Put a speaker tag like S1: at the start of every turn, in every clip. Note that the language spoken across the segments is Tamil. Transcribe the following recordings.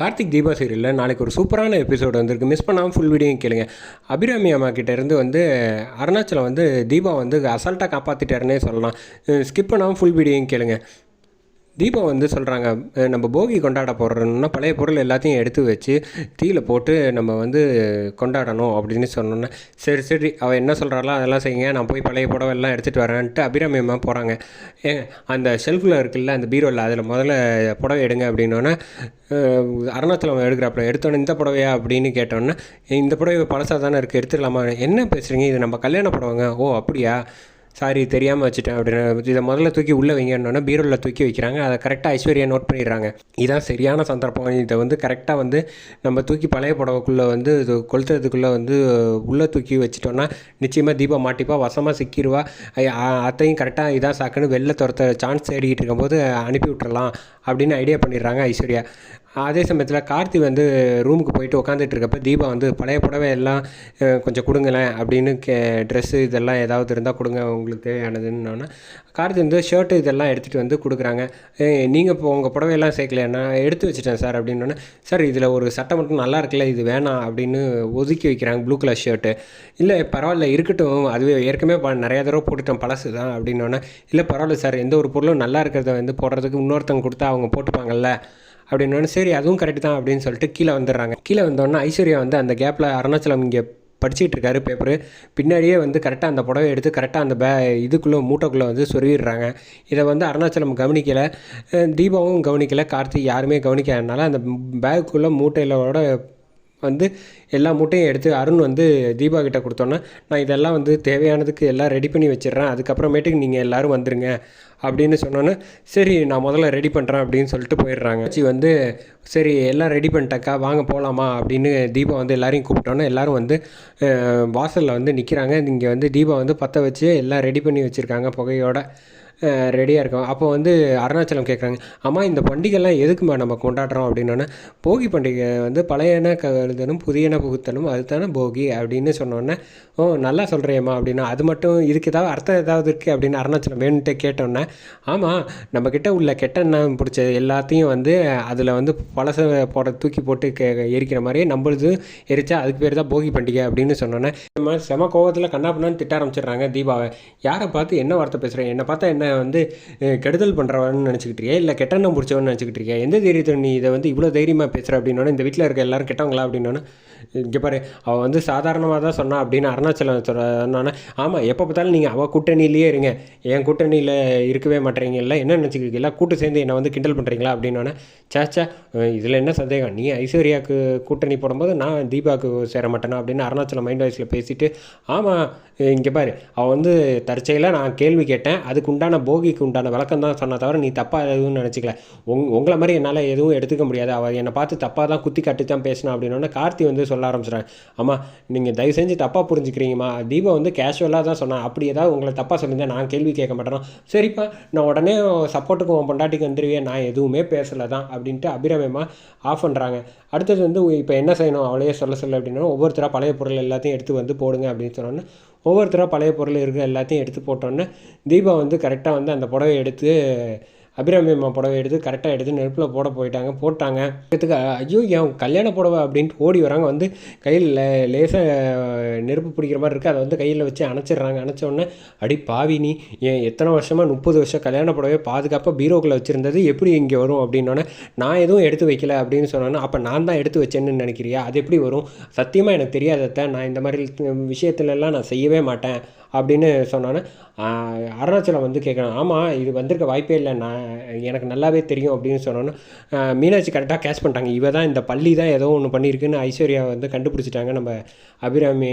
S1: கார்த்திக் தீபா சீரியலில் நாளைக்கு ஒரு சூப்பரான எபிசோடு வந்திருக்கு. மிஸ் பண்ணாமல் ஃபுல் வீடியோ கேளுங்க. அபிராமி அம்மா வந்து அருணாச்சலம் வந்து தீபா வந்து அசால்ட்டாக காப்பாற்றிட்டாருன்னே சொல்லலாம். ஸ்கிப் பண்ணாமல் ஃபுல் வீடியோ கேளுங்க. தீபம் வந்து சொல்கிறாங்க நம்ம போகி கொண்டாட போடுறோம்னா பழைய பொருள் எல்லாத்தையும் எடுத்து வச்சு தீயில் போட்டு நம்ம வந்து கொண்டாடணும் அப்படின்னு சொன்னோன்னே சரி சரி அவள் என்ன சொல்கிறாளோ அதெல்லாம் செய்யுங்க நான் போய் பழைய புடவை எல்லாம் எடுத்துகிட்டு வரேன்ட்டு அபிராமியமாக போகிறாங்க ஏங்க அந்த ஷெல்ஃபில் இருக்குல்ல அந்த பீரோவில் அதில் முதல்ல புடவை எடுங்க அப்படின்னோடனே அருணாச்சலம் எடுக்கிறாப்புல எடுத்தோன்னே இந்த புடவையா? அப்படின்னு கேட்டோன்னே இந்த புடவை பழசாக தானே இருக்குது எடுத்துடலாமா? என்ன பேசுகிறீங்க இது நம்ம கல்யாண புடவைங்க. ஓ அப்படியா? சாரி தெரியாமல் வச்சுட்டேன் அப்படின்னு. இதை முதல்ல தூக்கி உள்ளே வைங்கன்னொன்னே பீரோவில் தூக்கி வைக்கிறாங்க. அதை கரெக்டாக ஐஸ்வர்யா நோட் பண்ணிடுறாங்க. இதான் சரியான சந்தர்ப்பம். இதை வந்து கரெக்டாக வந்து நம்ம தூக்கி பழைய புடவைக்குள்ளே வந்து இது கொளுத்துறதுக்குள்ளே வந்து உள்ளே தூக்கி வச்சிட்டோன்னா நிச்சயமாக தீபா மாட்டிப்பா வசமாக சிக்கிடுவா அத்தையும் கரெக்டாக இதான் சாக்குன்னு வெளில துரத்த சான்ஸ் தேடிக்கிட்டு இருக்கும்போது அனுப்பி விட்டுறலாம் அப்படின்னு ஐடியா பண்ணிடுறாங்க ஐஸ்வர்யா. அதே சமயத்தில் கார்த்தி வந்து ரூமுக்கு போயிட்டு உட்காந்துட்டு இருக்கப்ப தீபா வந்து பழைய புடவை எல்லாம் கொஞ்சம் கொடுங்களேன் அப்படின்னு கே ட்ரெஸ்ஸு இதெல்லாம் ஏதாவது இருந்தால் கொடுங்க உங்களுக்கு தேவையானதுன்னு கார்த்தி வந்து ஷர்ட்டு இதெல்லாம் எடுத்துகிட்டு வந்து கொடுக்குறாங்க. நீங்கள் இப்போ உங்கள் புடவையெல்லாம் சேர்க்கலையா? நான் எடுத்து வச்சுட்டேன் சார் அப்படின்னோடனே சார் இதில் ஒரு சட்டை மட்டும் நல்லா இருக்குல்ல இது வேணாம் அப்படின்னு ஒதுக்கி வைக்கிறாங்க ப்ளூ கலர் ஷர்ட்டு இல்லை பரவாயில்ல இருக்கட்டும். அதுவே ஏற்கனவே ப- நிறைய தடவை போட்டுட்டேன் பழசு தான் அப்படின்னோடனே இல்லை பரவாயில்ல சார். எந்த ஒரு பொருளும் நல்லா இருக்கிறத வந்து போடுறதுக்கு இன்னொருத்தவங்க கொடுத்தா அவங்க போட்டுப்பாங்கல்ல அப்படின்னு சரி அதுவும் கரெக்ட் தான் அப்படின்னு சொல்லிட்டு கீழே வந்துடுறாங்க. கீழே வந்தோடனே ஐஸ்வர்யா வந்து அந்த கேப்பில் அருணாச்சலம் இங்கே படிச்சுட்டு இருக்காரு பேப்பரு பின்னாடியே வந்து கரெக்டாக அந்த புடவை எடுத்து கரெக்டாக அந்த பே இதுக்குள்ளே மூட்டைக்குள்ளே வந்து சொருவிடுறாங்க இதை வந்து அருணாச்சலம் கவனிக்கலை. தீபாவும் கவனிக்கலை. கார்த்திக் யாருமே கவனிக்காதனால அந்த பேக்குள்ளே மூட்டையிலோட வந்து எல்லா மூட்டையும் எடுத்து அருண் வந்து தீபா கிட்ட கொடுத்தோன்னே நான் இதெல்லாம் வந்து தேவையானதுக்கு எல்லாம் ரெடி பண்ணி வச்சிடுறேன். அதுக்கப்புறமேட்டுக்கு நீங்கள் எல்லோரும் வந்துருங்க. அப்படின்னு சொன்னோன்னே சரி நான் முதல்ல ரெடி பண்ணுறேன் அப்படின்னு சொல்லிட்டு போயிடுறாங்க. சி வந்து சரி எல்லாம் ரெடி பண்ணிட்டக்கா வாங்க போகலாமா அப்படின்னு தீபா வந்து எல்லாரையும் கூப்பிட்டோன்னே எல்லாரும் வந்து வாசலில் வந்து நிற்கிறாங்க இங்கே வந்து தீபா வந்து பற்ற வச்சு எல்லாம் ரெடி பண்ணி வச்சுருக்காங்க புகையோட. ரெடியாக இருக்கும் அப்போ வந்து அருணாச்சலம் கேட்குறாங்க அம்மா இந்த பண்டிகைலாம் எதுக்குமா நம்ம கொண்டாடுறோம்? அப்படின்னோடனே போகி பண்டிகை வந்து பழையன கருதலும் புதியன புகுத்தலும் அதுதானே போகி அப்படின்னு சொன்னோன்னே ஓ நல்லா சொல்கிறியம்மா அப்படின்னா அது மட்டும் இதுக்கு ஏதாவது அர்த்தம் ஏதாவது இருக்குது அப்படின்னு அருணாச்சலம் வேணுன்ட்டு கேட்டோன்னே ஆமாம் நம்மக்கிட்ட உள்ள கெட்ட எண்ணம் பிடிச்ச எல்லாத்தையும் வந்து அதில் வந்து பழச போட தூக்கி போட்டு கே எரிக்கிற மாதிரியே நம்மளது எரிச்சா அதுக்கு பேர் தான் போகி பண்டிகை அப்படின்னு சொன்னோன்னே செம கோவத்தில் கண்ணாப்பின்னு திட்ட ஆரம்பிச்சிடுறாங்க தீபாவை. யாரை பார்த்து என்ன வார்த்தை பேசுகிறேன் என்னை பார்த்தா என்ன வந்து கெடுதல் பண்ணுறவன்னு நினச்சிக்கிட்டு இருக்கியா? இல்லை கெட்டண்ணம் பிடிச்சவன்னு நினச்சிக்கிட்டு இருக்கியா? எந்த தைரியத்தை நீ இதை வந்து இவ்வளோ தைரியமாக பேசுகிற அப்படின்னோட இந்த வீட்டில் இருக்க எல்லாரும் கெட்டவங்களா அப்படின்னோன்னா இங்கே பாரு அவள் வந்து சாதாரணமாக தான் சொன்னா அப்படின்னு அருணாச்சலம் சொன்னோன்னே ஆமாம் எப்போ பார்த்தாலும் நீங்கள் அவள் கூட்டணியிலேயே இருங்க. என் கூட்டணியில் இருக்கவே மாட்டேறீங்கல்ல என்ன நினச்சிக்கிறீங்களா கூட்டு சேர்ந்து என்னை வந்து கிண்டல் பண்ணுறீங்களா அப்படின்னோடனே சேச்சா இதில் என்ன சந்தேகம்? நீ ஐஸ்வர்யாவுக்கு கூட்டணி போடும்போது நான் தீபாவுக்கு சேர மாட்டேனா அப்படின்னு அருணாச்சலம் மைண்ட் வாய்ஸில் பேசிட்டு ஆமாம் இங்கே பாரு அவள் வந்து தற்செயலாக நான் கேள்வி கேட்டேன் அதுக்கு உண்டான போகிக்கு உண்டான விளக்கம் தான் சொன்ன தவிர நீ தப்பாக எதுவும் நினச்சிக்கல. உங் உங்களை மாதிரி என்னால் எதுவும் எடுத்துக்க முடியாது. அவள் என்னை பார்த்து தப்பாக தான் குத்தி காட்டி தான் பேசினா அப்படின்னோடனே கார்த்தி வந்து சொல்ல ஆரம்பிச்சிட்றேன் ஆமாம் நீங்கள் தயவு செஞ்சு தப்பாக புரிஞ்சுக்கிறீங்கம்மா. தீபா வந்து கேஷுவலாக தான் சொன்னான் அப்படி ஏதாவது உங்களை தப்பாக சொல்லியிருந்தேன் நான் கேள்வி கேட்க மாட்டேனோ? சரிப்பா நான் உடனே சப்போர்ட்டுக்கு உன் பொண்டாட்டிக்கு வந்துடுவேன் நான் எதுவுமே பேசலை தான் அப்படின்ட்டு அபிரமயமாக ஆஃப் பண்ணுறாங்க அடுத்தது வந்து இப்போ என்ன செய்யணும்? அவளையே சொல்ல சொல்ல அப்படின்னா ஒவ்வொருத்தராக பழைய பொருள் எல்லாத்தையும் எடுத்து வந்து போடுங்க அப்படின்னு சொன்னோன்னே ஒவ்வொருத்தராக பழைய பொருள் இருக்கிற எல்லாத்தையும் எடுத்து போட்டோன்னே தீபா வந்து கரெக்டாக வந்து அந்த புடவை எடுத்து அபிராமி அம்மா புடவை எடுத்து கரெக்டாக எடுத்து நெருப்பில் போட போயிட்டாங்க. போட்டாங்க. இதுக்கு ஐயோ என் கல்யாண புடவை அப்படின்ட்டு ஓடி வராங்க. வந்து கையில் லேசாக நெருப்பு பிடிக்கிற மாதிரி இருக்குது அதை வந்து கையில் வச்சு அணைச்சிடுறாங்க. அணைச்சோடனே அடி பாவி நீ ஏன் எத்தனை வருஷமாக முப்பது வருஷம் கல்யாண புடவை பாதுகாப்பாக பீரோக்குள்ளே வச்சுருந்தது? எப்படி இங்கே வரும் அப்படின்னோடனே நான் எதுவும் எடுத்து வைக்கல அப்படின்னு சொன்னோன்னா அப்போ நான் தான் எடுத்து வச்சேன்னு நினைக்கிறியா? அது எப்படி வரும்? சத்தியமாக எனக்கு தெரியாதத்த நான் இந்த மாதிரி விஷயத்துலலாம் நான் செய்யவே மாட்டேன். அப்படின்னு சொன்னோன்னே அருணாச்சலம் வந்து கேட்குறான் ஆமாம் இது வந்திருக்க வாய்ப்பே இல்லை நான் எனக்கு நல்லாவே தெரியும் அப்படின்னு சொன்னோன்னே மீனாட்சி கரெக்டாக கேஷ் பண்ணிட்டாங்க. இவ தான் இந்த பள்ளி தான் ஏதோ ஒன்று பண்ணியிருக்குன்னு ஐஸ்வர்யா வந்து கண்டுபிடிச்சிட்டாங்க. நம்ம அபிராமி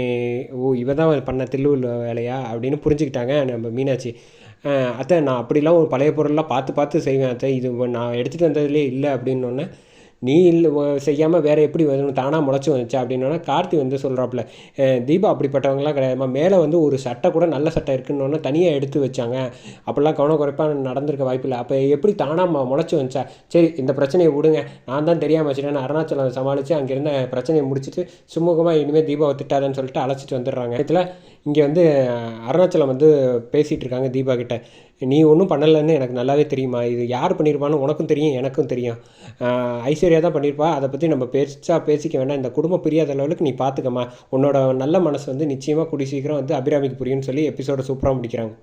S1: ஓ இவ தான் பண்ண தில்லுவில் வேலையா? அப்படின்னு புரிஞ்சுக்கிட்டாங்க நம்ம மீனாட்சி. அத்தை நான் அப்படிலாம் ஒரு பழைய பொருள்லாம் பார்த்து பார்த்து செய்வேன் அத்தை. இது நான் எடுத்துகிட்டு வந்ததுலேயே இல்லை அப்படின்னோடனே நீ இல்லை செய்யாமல் வேறு எப்படி வரும் தானாக முளைச்சி வந்துச்சு அப்படின்னா கார்த்தி வந்து சொல்கிறாப்புல தீபா அப்படிப்பட்டவங்களாம் கிடையாதுமா மேலே வந்து ஒரு சட்டை கூட நல்ல சட்டை இருக்குன்னு தனியாக எடுத்து வச்சாங்க. அப்படிலாம் கவனம் குறைப்பாக நடந்திருக்க வாய்ப்பில்லை அப்போ எப்படி தானாக முளைச்சி வந்துச்சா? சரி இந்த பிரச்சனையை விடுங்க. நான் தான் தெரியாமல் வச்சுட்டேன். அருணாச்சலம் சமாளித்து அங்கேருந்து பிரச்சனையை முடிச்சுட்டு சுமூகமாக இனிமேல் தீபாவை திட்டாதன்னு சொல்லிட்டு அழைச்சிட்டு வந்துடுறாங்க. இதில் இங்கே வந்து அருணாச்சலம் வந்து பேசிகிட்டு இருக்காங்க தீபா கிட்ட. நீ ஒன்றும் பண்ணலைன்னு எனக்கு நல்லாவே தெரியுமா? இது யார் பண்ணியிருப்பான்னு உனக்கும் தெரியும் எனக்கும் தெரியும். ஐஸ்வர்யா தான் பண்ணியிருப்பா அதை பற்றி நம்ம பெருசாக பேசிக்க வேண்டாம். இந்த குடும்பம் பிரியாத லெவலுக்கு நீ பார்த்துக்கம்மா உன்னோட நல்ல மனசு வந்து நிச்சயமாக கூடி சீக்கிரம் வந்து அபிராமிக்கு புரியும்னு சொல்லி எபிசோட சூப்பராக முடிக்கிறாங்க.